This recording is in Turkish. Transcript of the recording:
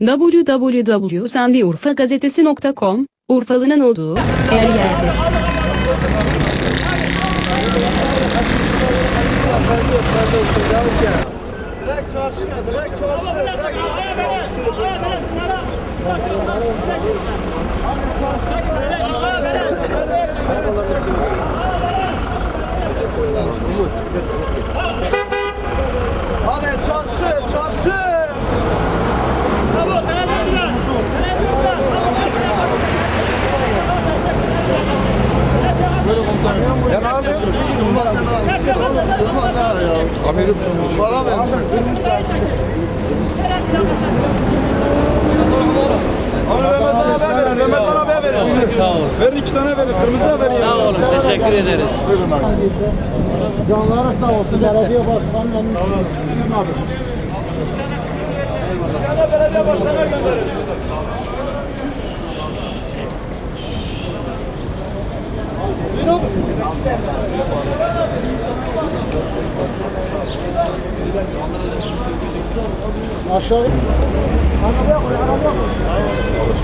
www.sendiurfagazetesi.com Urfalı'nın olduğu her yerde. Direkt çarşıya, direkt çarşıya, direkt çarşıya. Ya ne yapıyorsun? Amirim para vermişsin. Verin, iki tane verin, kırmızı da verin. Sağ olun. Teşekkür ederiz. Canları sağ olsun. Belediye başkanı. Bir tane belediye başkanına gönderin. Aşağı. Arabaya koy, arabaya koy.